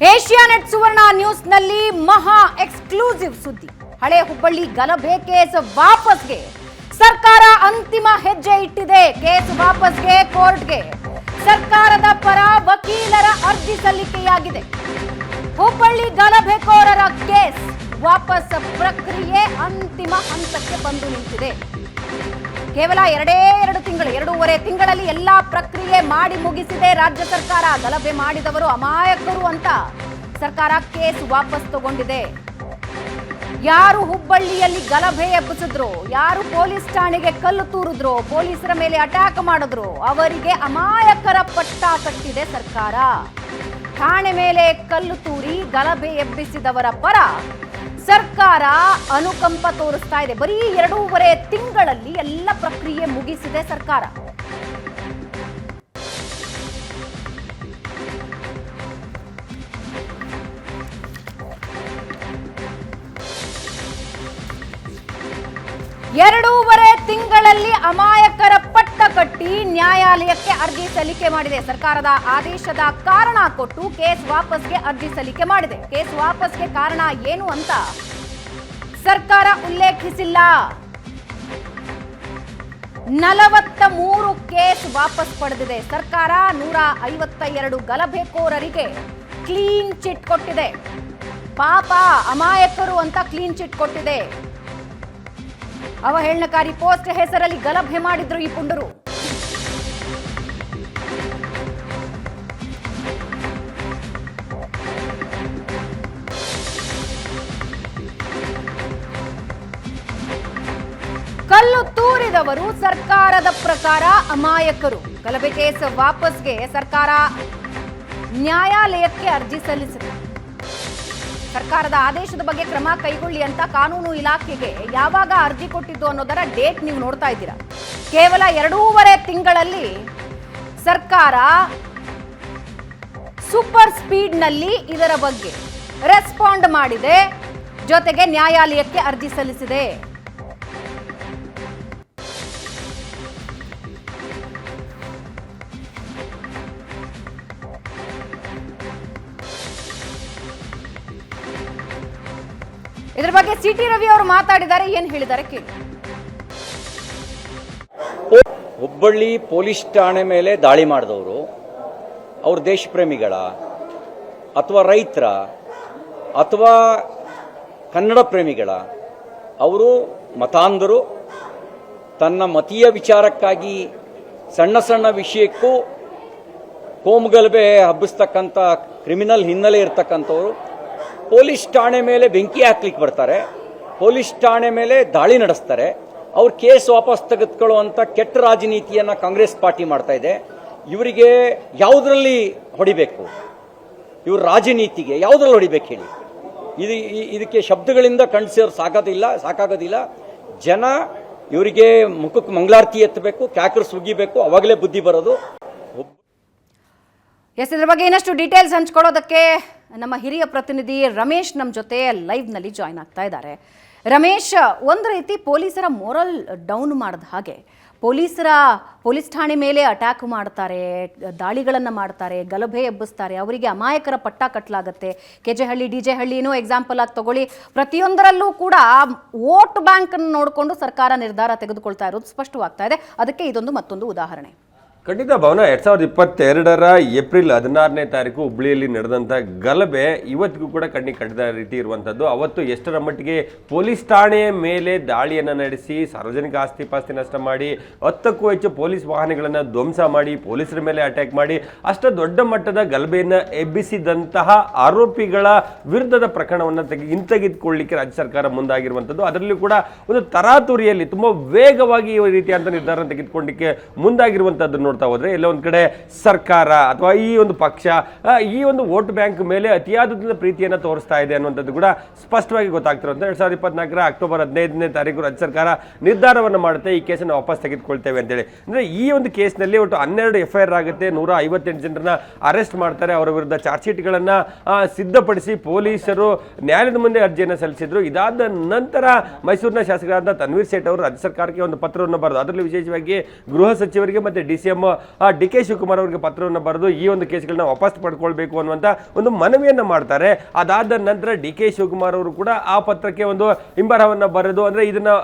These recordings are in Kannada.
ಏಷ್ಯಾನೆಟ್ ಸುವರ್ಣ ನ್ಯೂಸ್ನಲ್ಲಿ ಮಹಾ ಎಕ್ಸ್ಕ್ಲೂಸಿವ್ ಸುದ್ದಿ. ಹಳೆ ಹುಬ್ಬಳ್ಳಿ ಗಲಭೆ ಕೇಸ್ ವಾಪಸ್ಗೆ. ಸರ್ಕಾರ ಅಂತಿಮ ಹೆಜ್ಜೆ ಇಟ್ಟಿದೆ ಕೇಸ್ ವಾಪಸ್ಗೆ ಕೋರ್ಟ್ಗೆ. ಸರ್ಕಾರದ ಪರ ವಕೀಲರ ಅರ್ಜಿ ಸಲ್ಲಿಕೆಯಾಗಿದೆ. ಹುಬ್ಬಳ್ಳಿ ಗಲಭೆಕೋರರ ಕೇಸ್ ವಾಪಸ್ ಪ್ರಕ್ರಿಯೆ ಅಂತಿಮ ಹಂತಕ್ಕೆ ಬಂದು ನಿಂತಿದೆ. ಕೇವಲ ಎರಡೇ ಎರಡು ತಿಂಗಳು, ಎರಡೂವರೆ ತಿಂಗಳಲ್ಲಿ ಎಲ್ಲಾ ಪ್ರಕ್ರಿಯೆ ಮಾಡಿ ಮುಗಿಸಿದೆ ರಾಜ್ಯ ಸರ್ಕಾರ. ಗಲಭೆ ಮಾಡಿದವರು ಅಮಾಯಕರು ಅಂತ ಸರ್ಕಾರ ಕೇಸ್ ವಾಪಸ್ ತಗೊಂಡಿದೆ. ಯಾರು ಹುಬ್ಬಳ್ಳಿಯಲ್ಲಿ ಗಲಭೆ ಎಬ್ಬಿಸಿದ್ರು, ಯಾರು ಪೊಲೀಸ್ ಠಾಣೆಗೆ ಕಲ್ಲು ತೂರಿದ್ರು, ಪೊಲೀಸರ ಮೇಲೆ ಅಟ್ಯಾಕ್ ಮಾಡಿದ್ರು, ಅವರಿಗೆ ಅಮಾಯಕರ ಪಟ್ಟ ಕಟ್ಟಿದೆ ಸರ್ಕಾರ. ಠಾಣೆ ಮೇಲೆ ಕಲ್ಲು ತೂರಿ ಗಲಭೆ ಎಬ್ಬಿಸಿದವರ ಪರ ಸರ್ಕಾರ ಅನುಕಂಪ ತೋರಿಸ್ತಾ ಇದೆ. ಬರೀ ಎರಡೂವರೆ ತಿಂಗಳಲ್ಲಿ ಎಲ್ಲ ಪ್ರಕ್ರಿಯೆ ಮುಗಿಸಿದೆ ಸರ್ಕಾರ. ಎರಡೂವರೆ ತಿಂಗಳಲ್ಲಿ ಅಮಾಯಕರ ನ್ಯಾಯಾಲಯಕ್ಕೆ ಅರ್ಜಿ ಸಲ್ಲಿಕೆ ಮಾಡಿದೆ. ಸರ್ಕಾರದ ಆದೇಶದ ಕಾರಣ ಕೊಟ್ಟು ಕೇಸ್ ವಾಪಸ್ಗೆ ಅರ್ಜಿ ಸಲ್ಲಿಕೆ ಮಾಡಿದೆ. ಕೇಸ್ ವಾಪಸ್ಗೆ ಕಾರಣ ಏನು ಅಂತ ಸರ್ಕಾರ ಉಲ್ಲೇಖಿಸಿಲ್ಲ. ನಲವತ್ತ ಮೂರು ಕೇಸ್ ವಾಪಸ್ ಪಡೆದಿದೆ. ಸರ್ಕಾರ ನೂರ ಐವತ್ತ ಎರಡು ಗಲಭೆಕೋರರಿಗೆ ಕ್ಲೀನ್ ಚಿಟ್ ಕೊಟ್ಟಿದೆ. ಪಾಪ ಅಮಾಯಕರು ಅಂತ ಕ್ಲೀನ್ ಚಿಟ್ ಕೊಟ್ಟಿದೆ. ಅವಹೇಳನಕಾರಿ ಪೋಸ್ಟ್ ಹೆಸರಲ್ಲಿ ಗಲಭೆ ಮಾಡಿದ್ರು ಈ ಪುಂಡರು. ಕಲ್ಲು ತೂರಿದವರು ಸರ್ಕಾರದ ಪ್ರಕಾರ ಅಮಾಯಕರು. ಗಲಭೆ ಕೇಸ್ ವಾಪಸ್ಗೆ ಸರ್ಕಾರ ನ್ಯಾಯಾಲಯಕ್ಕೆ ಅರ್ಜಿ ಸಲ್ಲಿಸಿದೆ. ಸರ್ಕಾರದ ಆದೇಶದ ಬಗ್ಗೆ ಕ್ರಮ ಕೈಗೊಳ್ಳಿ ಅಂತ ಕಾನೂನು ಇಲಾಖೆಗೆ ಯಾವಾಗ ಅರ್ಜಿ ಕೊಟ್ಟಿದ್ದು ಅನ್ನೋದರ ಡೇಟ್ ನೀವು ನೋಡ್ತಾ ಇದ್ದೀರಾ. ಕೇವಲ ಎರಡೂವರೆ ತಿಂಗಳಲ್ಲಿ ಸರ್ಕಾರ ಸೂಪರ್ ಸ್ಪೀಡ್ನಲ್ಲಿ ಇದರ ಬಗ್ಗೆ ರೆಸ್ಪಾಂಡ್ ಮಾಡಿದೆ. ಜೊತೆಗೆ ನ್ಯಾಯಾಲಯಕ್ಕೆ ಅರ್ಜಿ ಸಲ್ಲಿಸಿದೆ. ಇದ್ರ ಬಗ್ಗೆ ಸಿಟಿ ರವಿ ಅವರು ಮಾತಾಡಿದ್ದಾರೆ, ಏನ್ ಹೇಳಿದ್ದಾರೆ ಕೇಳಿ. ಹುಬ್ಬಳ್ಳಿ ಪೊಲೀಸ್ ಠಾಣೆ ಮೇಲೆ ದಾಳಿ ಮಾಡಿದವರು, ಅವ್ರ ದೇಶಪ್ರೇಮಿಗಳ ಅಥವಾ ರೈತರ ಅಥವಾ ಕನ್ನಡ ಪ್ರೇಮಿಗಳ, ಅವರು ಮತಾಂಧರು, ತನ್ನ ಮತೀಯ ವಿಚಾರಕ್ಕಾಗಿ ಸಣ್ಣ ಸಣ್ಣ ವಿಷಯಕ್ಕೂ ಕೋಮುಗಲಭೆ ಹಬ್ಬಿಸ್ತಕ್ಕಂಥ ಕ್ರಿಮಿನಲ್ ಹಿನ್ನೆಲೆ ಇರ್ತಕ್ಕಂಥವ್ರು ಪೊಲೀಸ್ ಠಾಣೆ ಮೇಲೆ ಬೆಂಕಿ ಹಾಕ್ಲಿಕ್ಕೆ ಬರ್ತಾರೆ. ಪೊಲೀಸ್ ಠಾಣೆ ಮೇಲೆ ದಾಳಿ ನಡೆಸ್ತಾರೆ. ಅವ್ರ ಕೇಸ್ ವಾಪಸ್ ತೆಗೆದುಕೊಳ್ಳುವಂಥ ಕೆಟ್ಟ ರಾಜನೀತಿಯನ್ನು ಕಾಂಗ್ರೆಸ್ ಪಾರ್ಟಿ ಮಾಡ್ತಾ ಇದೆ. ಇವರಿಗೆ ಯಾವುದರಲ್ಲಿ ಹೊಡಿಬೇಕು? ಇವ್ರ ರಾಜನೀತಿಗೆ ಯಾವುದ್ರಲ್ಲಿ ಹೊಡಿಬೇಕು ಹೇಳಿ? ಇದು ಇದಕ್ಕೆ ಶಬ್ದಗಳಿಂದ ಕಣ್ಸೋರು ಸಾಕೋದಿಲ್ಲ ಸಾಕಾಗೋದಿಲ್ಲ. ಜನ ಇವರಿಗೆ ಮುಖಕ್ಕೆ ಮಂಗಳಾರತಿ ಎತ್ತಬೇಕು, ಕ್ಯಾಕರ್ಸ್ ಉಗಿಬೇಕು, ಅವಾಗಲೇ ಬುದ್ಧಿ ಬರೋದು. ಎಸ್ ಇದ್ರ ಬಗ್ಗೆ ಇನ್ನಷ್ಟು ಡೀಟೇಲ್ಸ್ ಹಂಚ್ಕೊಳ್ಳೋದಕ್ಕೆ ನಮ್ಮ ಹಿರಿಯ ಪ್ರತಿನಿಧಿ ರಮೇಶ್ ನಮ್ಮ ಜೊತೆ ಲೈವ್ನಲ್ಲಿ ಜಾಯ್ನ್ ಆಗ್ತಾ ಇದ್ದಾರೆ. ರಮೇಶ್, ಒಂದು ರೀತಿ ಪೊಲೀಸರ ಮೊರಲ್ ಡೌನ್ ಮಾಡಿದ ಹಾಗೆ, ಪೊಲೀಸರ ಪೊಲೀಸ್ ಠಾಣೆ ಮೇಲೆ ಅಟ್ಯಾಕ್ ಮಾಡ್ತಾರೆ, ದಾಳಿಗಳನ್ನು ಮಾಡ್ತಾರೆ, ಗಲಭೆ ಎಬ್ಬಿಸ್ತಾರೆ, ಅವರಿಗೆ ಅಮಾಯಕರ ಪಟ್ಟ ಕಟ್ಟಲಾಗತ್ತೆ ಹಳ್ಳಿ ಡಿ ಜೆ ಹಳ್ಳಿನೂ ಎಕ್ಸಾಂಪಲ್ ಆಗಿ ತಗೊಳ್ಳಿ. ಪ್ರತಿಯೊಂದರಲ್ಲೂ ಕೂಡ ವೋಟ್ ಬ್ಯಾಂಕನ್ನು ನೋಡಿಕೊಂಡು ಸರ್ಕಾರ ನಿರ್ಧಾರ ತೆಗೆದುಕೊಳ್ತಾ ಇರೋದು ಸ್ಪಷ್ಟವಾಗ್ತಾ ಇದೆ. ಅದಕ್ಕೆ ಇದೊಂದು ಮತ್ತೊಂದು ಉದಾಹರಣೆ. ಖಂಡಿತ ಭವನ, ಎರಡ್ ಸಾವಿರದ ಇಪ್ಪತ್ತೆರಡರ ಏಪ್ರಿಲ್ ಹದಿನಾರನೇ ತಾರೀಕು ಹುಬ್ಳಿಯಲ್ಲಿ ನಡೆದಂಥ ಗಲಭೆ ಇವತ್ತಿಗೂ ಕೂಡ ಕಣ್ಣಿಗೆ ಕಟ್ಟಿದ ರೀತಿ ಇರುವಂಥದ್ದು ಅವತ್ತು ಎಷ್ಟರ ಮಟ್ಟಿಗೆ ಪೊಲೀಸ್ ಠಾಣೆಯ ಮೇಲೆ ದಾಳಿಯನ್ನು ನಡೆಸಿ, ಸಾರ್ವಜನಿಕ ಆಸ್ತಿ ಪಾಸ್ತಿ ನಷ್ಟ ಮಾಡಿ, ಹತ್ತಕ್ಕೂ ಹೆಚ್ಚು ಪೊಲೀಸ್ ವಾಹನಗಳನ್ನು ಧ್ವಂಸ ಮಾಡಿ, ಪೊಲೀಸರ ಮೇಲೆ ಅಟ್ಯಾಕ್ ಮಾಡಿ, ಅಷ್ಟು ದೊಡ್ಡ ಮಟ್ಟದ ಗಲಭೆಯನ್ನು ಎಬ್ಬಿಸಿದಂತಹ ಆರೋಪಿಗಳ ವಿರುದ್ಧದ ಪ್ರಕರಣವನ್ನು ತೆಗೆ, ಹಿಂತೆಗೆದುಕೊಳ್ಳಿಕ್ಕೆ ರಾಜ್ಯ ಸರ್ಕಾರ ಮುಂದಾಗಿರುವಂಥದ್ದು ಅದರಲ್ಲೂ ಕೂಡ ಒಂದು ತರಾತುರಿಯಲ್ಲಿ ತುಂಬ ವೇಗವಾಗಿ ಈ ರೀತಿಯಾದಂಥ ನಿರ್ಧಾರ ತೆಗೆದುಕೊಂಡಿಕ್ಕೆ ಮುಂದಾಗಿರುವಂಥದ್ದು ನೋಡ್ತಾ ಹೋದ್ರೆ ಎಲ್ಲ ಒಂದು ಕಡೆ ಸರ್ಕಾರ ಅಥವಾ ಈ ಒಂದು ಪಕ್ಷ ಈ ಒಂದು ವೋಟ್ ಬ್ಯಾಂಕ್ ಮೇಲೆ ಅತಿಯಾದ ಪ್ರೀತಿಯನ್ನು ತೋರಿಸ್ತಾ ಇದೆ ಅನ್ನುವಂಥದ್ದು ಕೂಡ ಸ್ಪಷ್ಟವಾಗಿ ಗೊತ್ತಾಗ್ತಿರೋದು. ಎರಡ್ ಸಾವಿರದ ಇಪ್ಪತ್ನಾಲ್ಕರ ಅಕ್ಟೋಬರ್ ಹದಿನೈದನೇ ತಾರೀಕು ರಾಜ್ಯ ಸರ್ಕಾರ ನಿರ್ಧಾರವನ್ನು ಮಾಡುತ್ತೆ. ಈ ಕೇಸನ್ನು ವಾಪಸ್ ತೆಗೆದುಕೊಳ್ತೇವೆ ಅಂತೇಳಿ. ಅಂದ್ರೆ ಈ ಒಂದು ಕೇಸ್ನಲ್ಲಿ ಒಟ್ಟು ಹನ್ನೆರಡು ಎಫ್ ಐ ಆರ್ ಆಗುತ್ತೆ. ನೂರ ಐವತ್ತೆಂಟು ಜನರನ್ನ ಅರೆಸ್ಟ್ ಮಾಡ್ತಾರೆ. ಅವರ ವಿರುದ್ಧ ಚಾರ್ಜ್ ಶೀಟ್ಗಳನ್ನ ಸಿದ್ಧಪಡಿಸಿ ಪೊಲೀಸರು ನ್ಯಾಯಾಲಯದ ಮುಂದೆ ಅರ್ಜಿಯನ್ನು ಸಲ್ಲಿಸಿದ್ರು. ಇದಾದ ನಂತರ ಮೈಸೂರಿನ ಶಾಸಕರಾದ ತನ್ವೀರ್ ಸೇಠ್ ಅವರು ರಾಜ್ಯ ಸರ್ಕಾರಕ್ಕೆ ಒಂದು ಪತ್ರವನ್ನು ಬರೆದು, ಅದರಲ್ಲಿ ವಿಶೇಷವಾಗಿ ಗೃಹ ಸಚಿವರಿಗೆ ಮತ್ತೆ ಡಿ ಡಿ ಕೆ ಶಿವಕುಮಾರ್ ಅವರಿಗೆ ಪತ್ರವನ್ನು ಬರೆದು ಈ ಒಂದು ಕೇಸ್ಗಳನ್ನ ವಾಪಸ್ ಪಡ್ಕೊಳ್ಬೇಕು ಅನ್ನುವಂಥ ಒಂದು ಮನವಿಯನ್ನು ಮಾಡ್ತಾರೆ. ಅದಾದ ನಂತರ ಡಿ ಕೆ ಶಿವಕುಮಾರ್ ಅವರು ಕೂಡ ಆ ಪತ್ರಕ್ಕೆ ಒಂದು ಹಿಂಬರಹವನ್ನು ಬರೆದು ಅಂದರೆ ಇದನ್ನು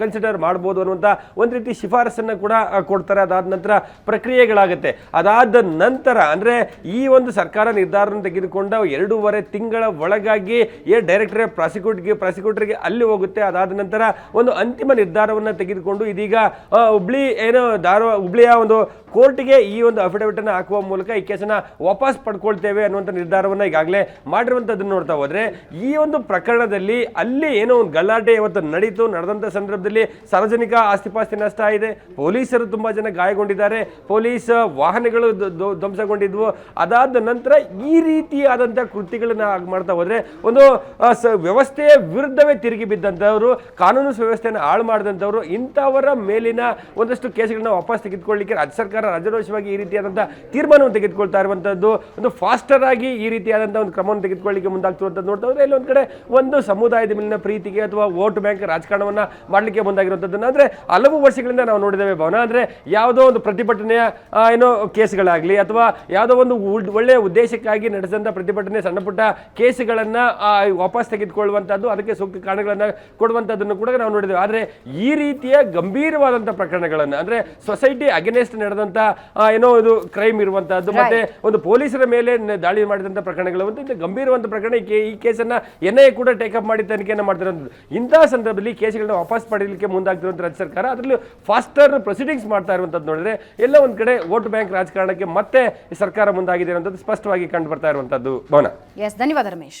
ಕನ್ಸಿಡರ್ ಮಾಡ್ಬೋದು ಅನ್ನುವಂಥ ಒಂದು ರೀತಿ ಶಿಫಾರಸನ್ನು ಕೂಡ ಕೊಡ್ತಾರೆ. ಅದಾದ ನಂತರ ಪ್ರಕ್ರಿಯೆಗಳಾಗುತ್ತೆ. ಅದಾದ ನಂತರ ಅಂದರೆ ಈ ಒಂದು ಸರ್ಕಾರ ನಿರ್ಧಾರವನ್ನು ತೆಗೆದುಕೊಂಡ ಎರಡೂವರೆ ತಿಂಗಳ ಒಳಗಾಗಿ ಏ ಡೈರೆಕ್ಟರ್ ಪ್ರಾಸಿಕ್ಯೂಟ್ಗೆ, ಪ್ರಾಸಿಕ್ಯೂಟರ್ಗೆ ಅಲ್ಲಿ ಹೋಗುತ್ತೆ. ಅದಾದ ನಂತರ ಒಂದು ಅಂತಿಮ ನಿರ್ಧಾರವನ್ನು ತೆಗೆದುಕೊಂಡು ಇದೀಗ ಹುಬ್ಳಿ ಏನು ಧಾರವಾಡ, ಹುಬ್ಳಿಯ ಒಂದು ಕೋರ್ಟ್ಗೆ ಈ ಒಂದು ಅಫಿಡವಿಟ್ ಅನ್ನು ಹಾಕುವ ಮೂಲಕ ಈ ಕೇಸನ್ನ ವಾಪಸ್ ಪಡ್ಕೊಳ್ತೇವೆ ಅನ್ನುವಂಥ ನಿರ್ಧಾರವನ್ನ ಈಗಾಗಲೇ ಮಾಡಿರುವಂಥದ್ದನ್ನು ನೋಡ್ತಾ ಹೋದ್ರೆ, ಈ ಒಂದು ಪ್ರಕರಣದಲ್ಲಿ ಅಲ್ಲಿ ಏನೋ ಒಂದು ಗಲಾಟೆ ಇವತ್ತು ನಡೀತು. ನಡೆದಂಥ ಸಂದರ್ಭದಲ್ಲಿ ಸಾರ್ವಜನಿಕ ಆಸ್ತಿಪಾಸ್ತಿ ನಷ್ಟ ಆಗಿದೆ ಪೊಲೀಸರು ತುಂಬಾ ಜನ ಗಾಯಗೊಂಡಿದ್ದಾರೆ. ಪೊಲೀಸ್ ವಾಹನಗಳು ಧ್ವಂಸಗೊಂಡಿದ್ವು. ಅದಾದ ನಂತರ ಈ ರೀತಿಯಾದಂಥ ಕೃತಿಗಳನ್ನ ಮಾಡ್ತಾ ಹೋದ್ರೆ ಒಂದು ವ್ಯವಸ್ಥೆಯ ವಿರುದ್ಧವೇ ತಿರುಗಿ ಬಿದ್ದಂಥವರು ಕಾನೂನು ಸುವ್ಯವಸ್ಥೆಯನ್ನು ಹಾಳು ಮಾಡಿದಂಥವ್ರು ಇಂಥವರ ಮೇಲಿನ ಒಂದಷ್ಟು ಕೇಸ್ಗಳನ್ನ ವಾಪಸ್ ತೆಗೆದುಕೊಳ್ಳಿಕ್ಕೆ ರಾಜ್ಯ ಸರ್ಕಾರ ರಾಜರೋಷವಾಗಿ ಈ ರೀತಿಯಾದಂಥ ತೀರ್ಮಾನವನ್ನು ತೆಗೆದುಕೊಳ್ತಾ ಇರುವಂಥದ್ದು ಒಂದು ಫಾಸ್ಟರ್ ಆಗಿ ಈ ರೀತಿಯಾದಂಥ ಒಂದು ಕ್ರಮವನ್ನು ತೆಗೆದುಕೊಳ್ಳಿಕ್ಕೆ ಮುಂದಾಗ್ತಿರುವಂಥದ್ದು ನೋಡ್ತಾ ಇಲ್ಲಿ ಒಂದು ಕಡೆ ಒಂದು ಸಮುದಾಯದ ಮೇಲಿನ ಪ್ರೀತಿಗೆ ಅಥವಾ ವೋಟ್ ಬ್ಯಾಂಕ್ ರಾಜಕಾರಣವನ್ನು ಮಾಡಲಿಕ್ಕೆ ಮುಂದಾಗಿರುವಂಥದ್ದನ್ನು ಅಂದರೆ ಹಲವು ವರ್ಷಗಳಿಂದ ನಾವು ನೋಡಿದ್ದೇವೆ ಭವನ. ಅಂದ್ರೆ ಯಾವುದೋ ಒಂದು ಪ್ರತಿಭಟನೆಯ ಏನೋ ಕೇಸ್ಗಳಾಗಲಿ ಅಥವಾ ಯಾವುದೋ ಒಂದು ಒಳ್ಳೆಯ ಉದ್ದೇಶಕ್ಕಾಗಿ ನಡೆಸಿದಂಥ ಪ್ರತಿಭಟನೆ, ಸಣ್ಣ ಪುಟ್ಟ ಕೇಸ್ಗಳನ್ನು ವಾಪಸ್ ತೆಗೆದುಕೊಳ್ಳುವಂಥದ್ದು ಅದಕ್ಕೆ ಸೂಕ್ತ ಕಾರಣಗಳನ್ನು ಕೊಡುವಂಥದ್ದನ್ನು ಕೂಡ ನಾವು ನೋಡಿದ್ದೇವೆ. ಆದರೆ ಈ ರೀತಿಯ ಗಂಭೀರವಾದಂಥ ಪ್ರಕರಣಗಳನ್ನು, ಅಂದ್ರೆ ಸೊಸೈಟಿ ಅಗೇನೆಸ್ಟ್ ನಡೆದಂಥ ಆ, ಏನೋ ಇದು ಕ್ರೈಮ್ ಇರುವಂತಹದ್ದು. ಮತ್ತೆ ಒಂದು ಪೊಲೀಸರ ಮೇಲೆ ದಾಳಿ ಮಾಡಿದಂಥ ಪ್ರಕರಣಗಳು ಒಂದು ಗಂಭೀರವಂತ ಪ್ರಕರಣ ಈ ಕೇಸನ್ನು ಎನ್ ಐ ಕೂಡ ಟೇಕಪ್ ಮಾಡಿ ತನಿಖೆಯನ್ನು ಮಾಡ್ತಿರೋದು ಇಂತಹ ಸಂದರ್ಭದಲ್ಲಿ ಕೇಸ್ಗಳನ್ನ ವಾಪಸ್ ಪಡೆಯಲಿಕ್ಕೆ ಮುಂದಾಗ್ತಿರುವಂಥ ರಾಜ್ಯ ಸರ್ಕಾರ ಅದರಲ್ಲಿ ಫಾಸ್ಟರ್ ಪ್ರೊಸೀಡಿಂಗ್ಸ್ ಮಾಡ್ತಾ ಇರುವಂಥದ್ದು ನೋಡಿದ್ರೆ ಎಲ್ಲ ಒಂದ್ ಕಡೆ ವೋಟ್ ಬ್ಯಾಂಕ್ ರಾಜಕಾರಣಕ್ಕೆ ಮತ್ತೆ ಸರ್ಕಾರ ಮುಂದಾಗಿದೆ ಅನ್ನೋದು ಸ್ಪಷ್ಟವಾಗಿ ಕಂಡು ಬರ್ತಾ ಇರುವಂಥದ್ದು. ಭವನ. ಎಸ್ ಧನ್ಯವಾದ ರಮೇಶ್.